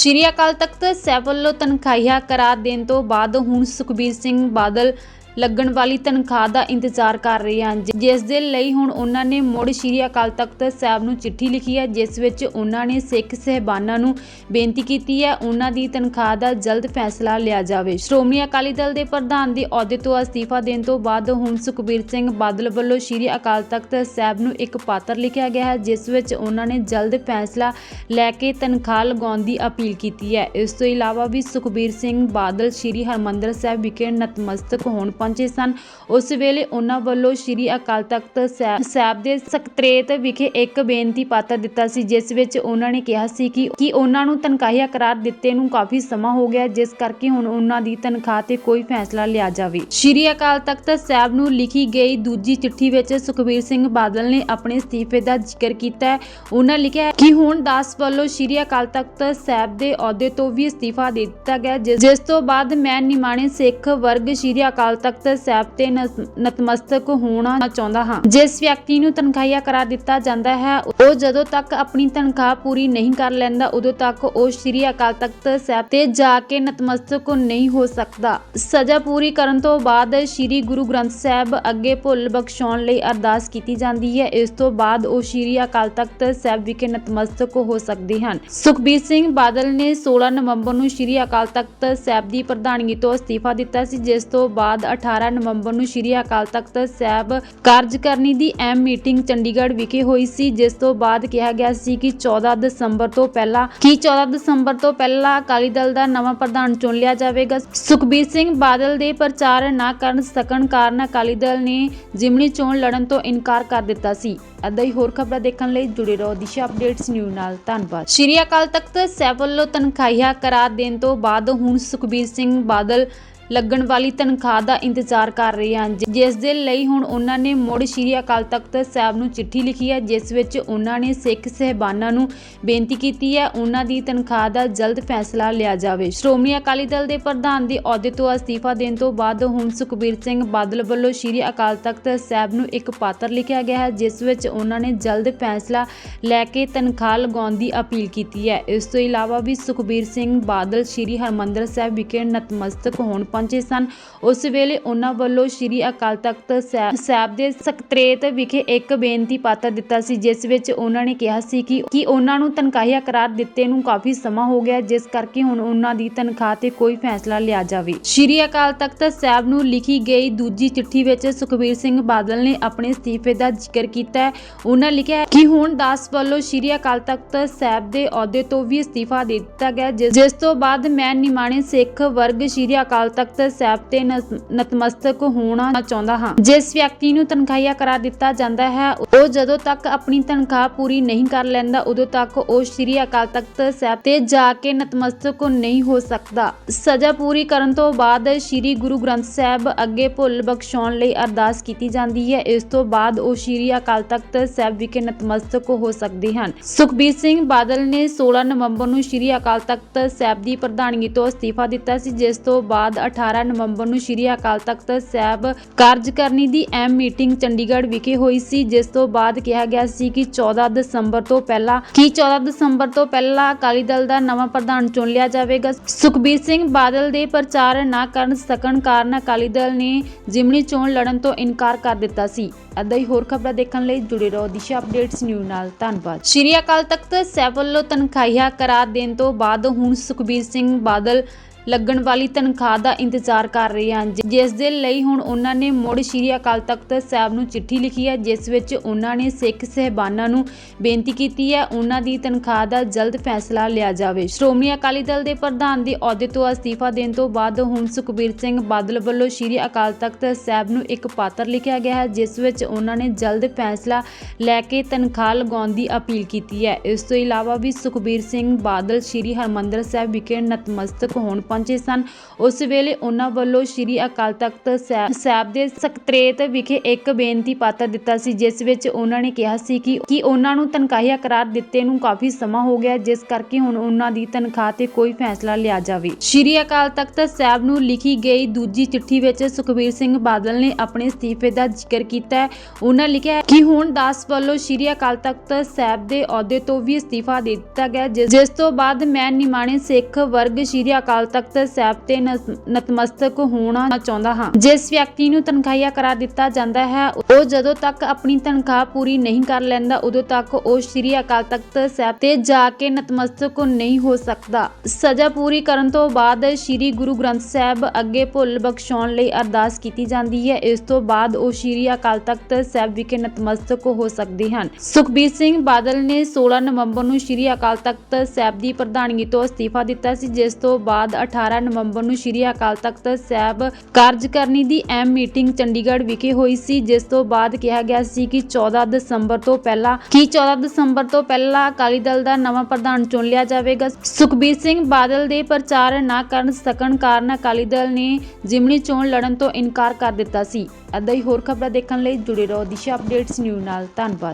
ਸ਼੍ਰੀ ਅਕਾਲ ਤਖਤ ਸਾਹਿਬ ਵੱਲੋਂ ਤਨਖਾਹੀਆ ਕਰਾਰ ਦੇਣ ਤੋਂ ਬਾਅਦ ਹੁਣ ਸੁਖਬੀਰ ਸਿੰਘ ਬਾਦਲ ਲੱਗਣ ਵਾਲੀ ਤਨਖਾਹ ਦਾ ਇੰਤਜ਼ਾਰ ਕਰ ਰਹੇ ਹਨ। ਜਿਸ ਦੇ ਲਈ ਹੁਣ ਉਹਨਾਂ ਨੇ ਮੁੜ ਸ਼੍ਰੀ ਅਕਾਲ ਤਖਤ ਸਾਹਿਬ ਨੂੰ ਚਿੱਠੀ ਲਿਖੀ ਹੈ, ਜਿਸ ਵਿੱਚ ਉਹਨਾਂ ਨੇ ਸਿੱਖ ਸਹਿਬਾਨਾਂ ਨੂੰ ਬੇਨਤੀ ਕੀਤੀ ਹੈ, ਉਹਨਾਂ ਦੀ ਤਨਖਾਹ ਦਾ ਜਲਦ ਫੈਸਲਾ ਲਿਆ ਜਾਵੇ। ਸ਼੍ਰੋਮਣੀ ਅਕਾਲੀ ਦਲ ਦੇ ਪ੍ਰਧਾਨ ਦੇ ਅਹੁਦੇ ਤੋਂ ਅਸਤੀਫਾ ਦੇਣ ਤੋਂ ਬਾਅਦ ਹੁਣ ਸੁਖਬੀਰ ਸਿੰਘ ਬਾਦਲ ਵੱਲੋਂ ਸ਼੍ਰੀ ਅਕਾਲ ਤਖਤ ਸਾਹਿਬ ਨੂੰ ਇੱਕ ਪਾਤਰ ਲਿਖਿਆ ਗਿਆ ਹੈ, ਜਿਸ ਵਿੱਚ ਉਹਨਾਂ ਨੇ ਜਲਦ ਫੈਸਲਾ ਲੈ ਕੇ ਤਨਖਾਹ ਲਗਾਉਣ ਦੀ ਅਪੀਲ ਕੀਤੀ ਹੈ। ਇਸ ਤੋਂ ਇਲਾਵਾ ਵੀ ਸੁਖਬੀਰ ਸਿੰਘ ਬਾਦਲ ਸ਼੍ਰੀ ਹਰਮੰਦਰ ਸਾਹਿਬ ਵਿਖੇ ਨਤਮਸਤਕ ਹੋਣ ਪਹੁੰਚੇ ਸਨ। ਉਸ ਵੇਲੇ ਉਹਨਾਂ ਵੱਲੋਂ ਸ਼੍ਰੀ ਅਕਾਲ ਤਖਤ ਸਾਹਿਬ ਦੇ ਸਕੱਤਰੇਤ ਵਿਖੇ ਇੱਕ ਬੇਨਤੀ ਪਾਤਰ ਦਿੱਤਾ ਸੀ, ਜਿਸ ਵਿੱਚ ਉਹਨਾਂ ਨੇ ਕਿਹਾ ਸੀ ਕਿ ਕਿ ਉਹਨਾਂ ਨੂੰ ਤਨਖਾਹੀਆ ਕਰਾਰ ਦਿੱਤੇ ਨੂੰ ਕਾਫੀ ਸਮਾਂ ਹੋ ਗਿਆ, ਜਿਸ ਕਰਕੇ ਹੁਣ ਉਹਨਾਂ ਦੀ ਤਨਖਾਹ ਤੇ ਕੋਈ ਫੈਸਲਾ ਲਿਆ ਜਾਵੇ। ਸ਼੍ਰੀ ਅਕਾਲ ਤਖਤ ਸਾਹਿਬ ਨੂੰ ਲਿਖੀ ਗਈ ਦੂਜੀ ਚਿੱਠੀ ਵਿੱਚ ਸੁਖਬੀਰ ਸਿੰਘ ਬਾਦਲ ਨੇ ਆਪਣੇ ਅਸਤੀਫੇ ਦਾ ਜ਼ਿਕਰ ਕੀਤਾ ਉਹਨਾਂ ਲਿਖਿਆ ਕਿ ਹੁਣ ਦਾਸ ਵੱਲੋਂ ਸ਼੍ਰੀ ਅਕਾਲ ਤਖਤ ਸਾਹਿਬ ਦੇ ਅਹੁਦੇ ਤੋਂ ਵੀ ਅਸਤੀਫਾ ਦੇ ਦਿੱਤਾ ਗਿਆ, ਜਿਸ ਜਿਸ ਤੋਂ ਬਾਅਦ ਮੈਂ ਨਿਮਾਣੇ ਸਿੱਖ ਵਰਗ ਸ਼੍ਰੀ ਅਕਾਲ ਤਖਤ ਤਖ਼ਤ ਸਾਹਿਬ ਤੇ ਨਤਮਸਤਕ ਹੋਣਾ ਚਾਹੁੰਦਾ ਹਾਂ। ਜਿਸ ਵਿਅਕਤੀ ਨੂੰ ਤਨਖਾਹੀਆ ਕਰਾ ਦਿੱਤਾ ਜਾਂਦਾ ਹੈ, ਉਹ ਜਦੋਂ ਤੱਕ ਆਪਣੀ ਤਨਖਾਹ ਪੂਰੀ ਨਹੀਂ ਕਰ ਲੈਂਦਾ, ਉਦੋਂ ਤੱਕ ਉਹ ਸ਼੍ਰੀ ਅਕਾਲ ਤਖਤ ਸਾਹਿਬ ਤੇ ਜਾ ਕੇ ਨਤਮਸਤਕ ਨਹੀਂ ਹੋ ਸਕਦਾ। ਸਜ਼ਾ ਪੂਰੀ ਕਰਨ ਤੋਂ ਬਾਅਦ ਸ਼੍ਰੀ ਗੁਰੂ ਗ੍ਰੰਥ ਸਾਹਿਬ ਅੱਗੇ ਭੁੱਲ ਬਖਸ਼ਾਉਣ ਲਈ ਅਰਦਾਸ ਕੀਤੀ ਜਾਂਦੀ ਹੈ। ਇਸ ਤੋਂ ਬਾਅਦ ਉਹ ਸ਼੍ਰੀ ਅਕਾਲ ਤਖਤ ਸਾਹਿਬ ਵਿਖੇ ਨਤਮਸਤਕ ਹੋ ਸਕਦੇ ਹਨ। ਸੁਖਬੀਰ ਸਿੰਘ ਬਾਦਲ ਨੇ 16 ਨਵੰਬਰ ਨੂੰ ਸ਼੍ਰੀ ਅਕਾਲ ਤਖਤ ਸਾਹਿਬ ਦੀ ਪ੍ਰਧਾਨਗੀ ਤੋਂ ਅਸਤੀਫਾ ਦਿੱਤਾ ਸੀ, ਜਿਸ ਤੋਂ ਬਾਅਦ 18 ਨਵੰਬਰ ਨੂੰ ਸ਼੍ਰੀ ਅਕਾਲ ਤਖਤ ਸਾਹਿਬ ਕਾਰਜਕਾਰਨੀ ਦੀ ਅਹਿਮ ਮੀਟਿੰਗ ਚੰਡੀਗੜ੍ਹ ਵਿਖੇ ਹੋਈ ਸੀ, ਜਿਸ ਤੋਂ ਬਾਅਦ ਕਿਹਾ ਗਿਆ ਸੀ ਕਿ 14 ਦਸੰਬਰ ਤੋਂ ਪਹਿਲਾਂ, ਕਿ 14 ਦਸੰਬਰ ਤੋਂ ਪਹਿਲਾਂ ਅਕਾਲੀ ਦਲ ਦਾ ਨਵਾਂ ਪ੍ਰਧਾਨ ਚੁਣ ਲਿਆ ਜਾਵੇਗਾ। ਸੁਖਬੀਰ ਸਿੰਘ ਬਾਦਲ ਦੇ ਪ੍ਰਚਾਰ ਨਾ ਕਰਨ ਸਕਣ ਕਾਰਨ ਅਕਾਲੀ ਦਲ ਨੇ ਜਿਮਨੀ ਚੋਣ ਲੜਨ ਤੋਂ ਇਨਕਾਰ ਕਰ ਦਿੱਤਾ ਸੀ। ਅੱਧਾ ਹੀ ਹੋਰ ਖਬਰਾਂ ਦੇਖਣ ਲਈ ਜੁੜੇ ਰਹੋ ਦਿਸ਼ਾ ਅਪਡੇਟਸ ਨਿਊਜ਼ ਨਾਲ। ਧੰਨਵਾਦ। ਸ਼੍ਰੀ ਅਕਾਲ ਤਖਤ ਸਾਹਿਬ ਵੱਲੋਂ ਤਨਖਾਹੀਆ ਕਰਾਰ ਦੇਣ ਤੋਂ ਬਾਅਦ ਹੁਣ ਸੁਖਬੀਰ ਸਿੰਘ ਬਾਦਲ ਲੱਗਣ ਵਾਲੀ ਤਨਖਾਹ ਦਾ ਇੰਤਜ਼ਾਰ ਕਰ ਰਹੇ ਹਨ। ਜਿਸ ਦੇ ਲਈ ਹੁਣ ਉਹਨਾਂ ਨੇ ਮੁੜ ਸ਼੍ਰੀ ਅਕਾਲ ਤਖਤ ਸਾਹਿਬ ਨੂੰ ਚਿੱਠੀ ਲਿਖੀ ਹੈ, ਜਿਸ ਵਿੱਚ ਉਹਨਾਂ ਨੇ ਸਿੱਖ ਸਹਿਬਾਨਾਂ ਨੂੰ ਬੇਨਤੀ ਕੀਤੀ ਹੈ, ਉਹਨਾਂ ਦੀ ਤਨਖਾਹ ਦਾ ਜਲਦ ਫੈਸਲਾ ਲਿਆ ਜਾਵੇ। ਸ਼੍ਰੋਮਣੀ ਅਕਾਲੀ ਦਲ ਦੇ ਪ੍ਰਧਾਨ ਦੇ ਅਹੁਦੇ ਤੋਂ ਅਸਤੀਫਾ ਦੇਣ ਤੋਂ ਬਾਅਦ ਹੁਣ ਸੁਖਬੀਰ ਸਿੰਘ ਬਾਦਲ ਵੱਲੋਂ ਸ਼੍ਰੀ ਅਕਾਲ ਤਖਤ ਸਾਹਿਬ ਨੂੰ ਇੱਕ ਪਾਤਰ ਲਿਖਿਆ ਗਿਆ ਹੈ, ਜਿਸ ਵਿੱਚ ਉਹਨਾਂ ਨੇ ਜਲਦ ਫੈਸਲਾ ਲੈ ਕੇ ਤਨਖਾਹ ਲਗਾਉਣ ਦੀ ਅਪੀਲ ਕੀਤੀ ਹੈ। ਇਸ ਤੋਂ ਇਲਾਵਾ ਵੀ ਸੁਖਬੀਰ ਸਿੰਘ ਬਾਦਲ ਸ਼੍ਰੀ ਹਰਮੰਦਰ ਸਾਹਿਬ ਵਿਖੇ ਨਤਮਸਤਕ ਹੋਣ ਪਹੁੰਚੇ ਸਨ। ਉਸ ਵੇਲੇ ਉਹਨਾਂ ਵੱਲੋਂ ਸ਼੍ਰੀ ਅਕਾਲ ਤਖਤ ਸਾਹਿਬ ਦੇ ਸਕੱਤਰੇਤ ਵਿਖੇ ਇੱਕ ਬੇਨਤੀ ਪਾਤਰ ਦਿੱਤਾ ਸੀ, ਜਿਸ ਵਿੱਚ ਉਹਨਾਂ ਨੇ ਕਿਹਾ ਸੀ ਕਿ ਕਿ ਉਹਨਾਂ ਨੂੰ ਤਨਖਾਹੀਆ ਕਰਾਰ ਦਿੱਤੇ ਨੂੰ ਕਾਫੀ ਸਮਾਂ ਹੋ ਗਿਆ, ਜਿਸ ਕਰਕੇ ਹੁਣ ਉਹਨਾਂ ਦੀ ਤਨਖਾਹ ਤੇ ਕੋਈ ਫੈਸਲਾ ਲਿਆ ਜਾਵੇ। ਸ਼੍ਰੀ ਅਕਾਲ ਤਖਤ ਸਾਹਿਬ ਨੂੰ ਲਿਖੀ ਗਈ ਦੂਜੀ ਚਿੱਠੀ ਵਿੱਚ ਸੁਖਬੀਰ ਸਿੰਘ ਬਾਦਲ ਨੇ ਆਪਣੇ ਅਸਤੀਫੇ ਦਾ ਜ਼ਿਕਰ ਕੀਤਾ। ਹੈ ਉਹਨਾਂ ਲਿਖਿਆ ਕਿ ਹੁਣ ਦਾਸ ਵੱਲੋਂ ਸ਼੍ਰੀ ਅਕਾਲ ਤਖਤ ਸਾਹਿਬ ਦੇ ਅਹੁਦੇ ਤੋਂ ਵੀ ਅਸਤੀਫਾ ਦੇ ਦਿੱਤਾ ਗਿਆ ਜਿਸ ਜਿਸ ਤੋਂ ਬਾਅਦ ਮੈਂ ਨਿਮਾਣੇ ਸਿੱਖ ਵਰਗ ਸ਼੍ਰੀ ਅਕਾਲ ਤਖਤ ਸਾਹਿਬ ਤੇ ਨਤਮਸਤਕ ਹੋਣਾ ਚਾਹੁੰਦਾ ਹਾਂ। ਜਿਸ ਵਿਅਕਤੀ ਨੂੰ ਤਨਖਾਹੀਆ ਕਰਾ ਦਿੱਤਾ ਜਾਂਦਾ ਹੈ, ਉਹ ਜਦੋਂ ਤੱਕ ਆਪਣੀ ਤਨਖਾਹ ਪੂਰੀ ਨਹੀਂ ਕਰ ਲੈਂਦਾ, ਉਦੋਂ ਤੱਕ ਉਹ ਸ਼੍ਰੀ ਅਕਾਲ ਤਖਤ ਸਾਹਿਬ ਤੇ ਜਾ ਕੇ ਨਤਮਸਤਕ ਨਹੀਂ ਹੋ ਸਕਦਾ। ਸਜ਼ਾ ਪੂਰੀ ਕਰਨ ਤੋਂ ਬਾਅਦ ਸ਼੍ਰੀ ਗੁਰੂ ਗ੍ਰੰਥ ਸਾਹਿਬ ਅੱਗੇ ਭੁੱਲ ਬਖਸ਼ਾਉਣ ਲਈ ਅਰਦਾਸ ਕੀਤੀ ਜਾਂਦੀ ਹੈ। ਇਸ ਤੋਂ ਬਾਅਦ ਉਹ ਸ਼੍ਰੀ ਅਕਾਲ ਤਖਤ ਸਾਹਿਬ ਵਿਖੇ ਨਤਮਸਤਕ ਹੋ ਸਕਦੇ ਹਨ। ਸੁਖਬੀਰ ਸਿੰਘ ਬਾਦਲ ਨੇ 16 ਨਵੰਬਰ ਨੂੰ ਸ਼੍ਰੀ ਅਕਾਲ ਤਖਤ ਸਾਹਿਬ ਦੀ ਪ੍ਰਧਾਨਗੀ ਤੋਂ ਅਸਤੀਫਾ ਦਿੱਤਾ ਸੀ, ਜਿਸ ਤੋਂ ਬਾਅਦ 18 ਨਵੰਬਰ ਨੂੰ ਸ਼੍ਰੀ ਅਕਾਲ ਤਖਤ ਸਾਹਿਬ ਕਾਰਜਕਾਰਨੀ ਦੀ ਅਹਿਮ ਮੀਟਿੰਗ ਚੰਡੀਗੜ੍ਹ ਵਿਖੇ ਹੋਈ ਸੀ, ਜਿਸ ਤੋਂ ਬਾਅਦ ਕਿਹਾ ਗਿਆ ਸੀ ਕਿ 14 ਦਸੰਬਰ ਤੋਂ ਪਹਿਲਾਂ, ਕਿ 14 ਦਸੰਬਰ ਤੋਂ ਪਹਿਲਾਂ ਅਕਾਲੀ ਦਲ ਦਾ ਨਵਾਂ ਪ੍ਰਧਾਨ ਚੁਣ ਲਿਆ ਜਾਵੇਗਾ। ਸੁਖਬੀਰ ਸਿੰਘ ਬਾਦਲ ਦੇ ਪ੍ਰਚਾਰ ਨਾ ਕਰਨ ਸਕਣ ਕਾਰਨ ਅਕਾਲੀ ਦਲ ਨੇ ਜਿਮਨੀ ਚੋਣ ਲੜਨ ਤੋਂ ਇਨਕਾਰ ਕਰ ਦਿੱਤਾ ਸੀ। ਅੱਧਾ ਹੀ ਹੋਰ ਖਬਰਾਂ ਦੇਖਣ ਲਈ ਜੁੜੇ ਰਹੋ ਦਿਸ਼ਾ ਅਪਡੇਟਸ ਨਿਊਜ਼ ਨਾਲ। ਧੰਨਵਾਦ। ਸ਼੍ਰੀ ਅਕਾਲ ਤਖਤ ਸਾਹਿਬ ਵੱਲੋਂ ਤਨਖਾਹੀਆ ਕਰਾਰ ਦੇਣ ਤੋਂ ਬਾਅਦ ਹੁਣ ਸੁਖਬੀਰ ਸਿੰਘ ਬਾਦਲ ਲੱਗਣ ਵਾਲੀ ਤਨਖਾਹ ਦਾ ਇੰਤਜ਼ਾਰ ਕਰ ਰਹੇ ਹਨ। ਜਿਸ ਦੇ ਲਈ ਹੁਣ ਉਹਨਾਂ ਨੇ ਮੁੜ ਸ਼੍ਰੀ ਅਕਾਲ ਤਖਤ ਸਾਹਿਬ ਨੂੰ ਚਿੱਠੀ ਲਿਖੀ ਹੈ, ਜਿਸ ਵਿੱਚ ਉਹਨਾਂ ਨੇ ਸਿੱਖ ਸਹਿਬਾਨਾਂ ਨੂੰ ਬੇਨਤੀ ਕੀਤੀ ਹੈ, ਉਹਨਾਂ ਦੀ ਤਨਖਾਹ ਦਾ ਜਲਦ ਫੈਸਲਾ ਲਿਆ ਜਾਵੇ। ਸ਼੍ਰੋਮਣੀ ਅਕਾਲੀ ਦਲ ਦੇ ਪ੍ਰਧਾਨ ਦੇ ਅਹੁਦੇ ਤੋਂ ਅਸਤੀਫਾ ਦੇਣ ਤੋਂ ਬਾਅਦ ਹੁਣ ਸੁਖਬੀਰ ਸਿੰਘ ਬਾਦਲ ਵੱਲੋਂ ਸ਼੍ਰੀ ਅਕਾਲ ਤਖਤ ਸਾਹਿਬ ਨੂੰ ਇੱਕ ਪਾਤਰ ਲਿਖਿਆ ਗਿਆ ਹੈ, ਜਿਸ ਵਿੱਚ ਉਹਨਾਂ ਨੇ ਜਲਦ ਫੈਸਲਾ ਲੈ ਕੇ ਤਨਖਾਹ ਲਗਾਉਣ ਦੀ ਅਪੀਲ ਕੀਤੀ ਹੈ। ਇਸ ਤੋਂ ਇਲਾਵਾ ਵੀ ਸੁਖਬੀਰ ਸਿੰਘ ਬਾਦਲ ਸ਼੍ਰੀ ਹਰਮੰਦਰ ਸਾਹਿਬ ਵਿਖੇ ਨਤਮਸਤਕ ਹੋਣ ਪਹੁੰਚੇ ਸਨ। ਉਸ ਵੇਲੇ ਉਹਨਾਂ ਵੱਲੋਂ ਸ਼੍ਰੀ ਅਕਾਲ ਤਖਤ ਸਾਹਿਬ ਦੇ ਸਕੱਤਰੇਤ ਵਿਖੇ ਇੱਕ ਬੇਨਤੀ ਪਾਤਰ ਦਿੱਤਾ ਸੀ, ਜਿਸ ਵਿੱਚ ਉਹਨਾਂ ਨੇ ਕਿਹਾ ਸੀ ਕਿ ਕਿ ਉਹਨਾਂ ਨੂੰ ਤਨਖਾਹੀਆ ਕਰਾਰ ਦਿੱਤੇ ਨੂੰ ਕਾਫੀ ਸਮਾਂ ਹੋ ਗਿਆ, ਜਿਸ ਕਰਕੇ ਹੁਣ ਉਹਨਾਂ ਦੀ ਤਨਖਾਹ ਤੇ ਕੋਈ ਫੈਸਲਾ ਲਿਆ ਜਾਵੇ। ਸ਼੍ਰੀ ਅਕਾਲ ਤਖਤ ਸਾਹਿਬ ਨੂੰ ਲਿਖੀ ਗਈ ਦੂਜੀ ਚਿੱਠੀ ਵਿੱਚ ਸੁਖਬੀਰ ਸਿੰਘ ਬਾਦਲ ਨੇ ਆਪਣੇ ਅਸਤੀਫੇ ਦਾ ਜ਼ਿਕਰ ਕੀਤਾ ਉਹਨਾਂ ਲਿਖਿਆ ਕਿ ਹੁਣ ਦਾਸ ਵੱਲੋਂ ਸ਼੍ਰੀ ਅਕਾਲ ਤਖਤ ਸਾਹਿਬ ਦੇ ਅਹੁਦੇ ਤੋਂ ਵੀ ਅਸਤੀਫਾ ਦੇ ਦਿੱਤਾ ਗਿਆ, ਜਿਸ ਜਿਸ ਤੋਂ ਬਾਅਦ ਮੈਂ ਨਿਮਾਣੇ ਸਿੱਖ ਵਰਗ ਸ਼੍ਰੀ ਅਕਾਲ ਤਖਤ ਤਖ਼ਤ ਸਾਹਿਬ ਤੇ ਨਤਮਸਤਕ ਹੋਣਾ ਚਾਹੁੰਦਾ ਹਾਂ। ਜਿਸ ਵਿਅਕਤੀ ਨੂੰ ਤਨਖਾਹੀਆ ਕਰਾ ਦਿੱਤਾ ਜਾਂਦਾ ਹੈ, ਉਹ ਜਦੋਂ ਤੱਕ ਆਪਣੀ ਤਨਖਾਹ ਪੂਰੀ ਨਹੀਂ ਕਰ ਲੈਂਦਾ, ਉਦੋਂ ਤੱਕ ਉਹ ਸ਼੍ਰੀ ਅਕਾਲ ਤਖਤ ਸਾਹਿਬ ਤੇ ਜਾ ਕੇ ਨਤਮਸਤਕ ਨਹੀਂ ਹੋ ਸਕਦਾ। ਸਜ਼ਾ ਪੂਰੀ ਕਰਨ ਤੋਂ ਬਾਅਦ ਸ਼੍ਰੀ ਗੁਰੂ ਗ੍ਰੰਥ ਸਾਹਿਬ ਅੱਗੇ ਭੁੱਲ ਬਖਸ਼ਾਉਣ ਲਈ ਅਰਦਾਸ ਕੀਤੀ ਜਾਂਦੀ ਹੈ। ਇਸ ਤੋਂ ਬਾਅਦ ਉਹ ਸ਼੍ਰੀ ਅਕਾਲ ਤਖਤ ਸਾਹਿਬ ਵਿਖੇ ਨਤਮਸਤਕ ਹੋ ਸਕਦੇ ਹਨ। ਸੁਖਬੀਰ ਸਿੰਘ ਬਾਦਲ ਨੇ 16 ਨਵੰਬਰ ਨੂੰ ਸ਼੍ਰੀ ਅਕਾਲ ਤਖਤ ਸਾਹਿਬ ਦੀ ਪ੍ਰਧਾਨਗੀ ਤੋਂ ਅਸਤੀਫਾ ਦਿੱਤਾ ਸੀ, ਜਿਸ ਤੋਂ ਬਾਅਦ 18 ਨਵੰਬਰ ਨੂੰ ਸ਼੍ਰੀ ਅਕਾਲ ਤਖਤ ਸਾਹਿਬ ਕਾਰਜਕਾਰਨੀ ਦੀ ਅਹਿਮ ਮੀਟਿੰਗ ਚੰਡੀਗੜ੍ਹ ਵਿਖੇ ਹੋਈ ਸੀ, ਜਿਸ ਤੋਂ ਬਾਅਦ ਕਿਹਾ ਗਿਆ ਸੀ ਕਿ 14 ਦਸੰਬਰ ਤੋਂ ਪਹਿਲਾਂ, ਕੀ 14 ਦਸੰਬਰ ਤੋਂ ਪਹਿਲਾਂ ਅਕਾਲੀ ਦਲ ਦਾ ਨਵਾਂ ਪ੍ਰਧਾਨ ਚੁਣ ਲਿਆ ਜਾਵੇਗਾ। ਸੁਖਬੀਰ ਸਿੰਘ ਬਾਦਲ ਦੇ ਪ੍ਰਚਾਰ ਨਾ ਕਰਨ ਸਕਣ ਕਾਰਨ ਅਕਾਲੀ ਦਲ ਨੇ ਜਿਮਨੀ ਚੋਣ ਲੜਨ ਤੋਂ ਇਨਕਾਰ ਕਰ ਦਿੱਤਾ ਸੀ। ਅੱਧਾ ਹੀ ਹੋਰ ਖਬਰਾਂ ਦੇਖਣ ਲਈ ਜੁੜੇ ਰਹੋ ਦਿਸ਼ਾ ਅਪਡੇਟਸ ਨਿਊਜ਼ ਨਾਲ। ਧੰਨਵਾਦ।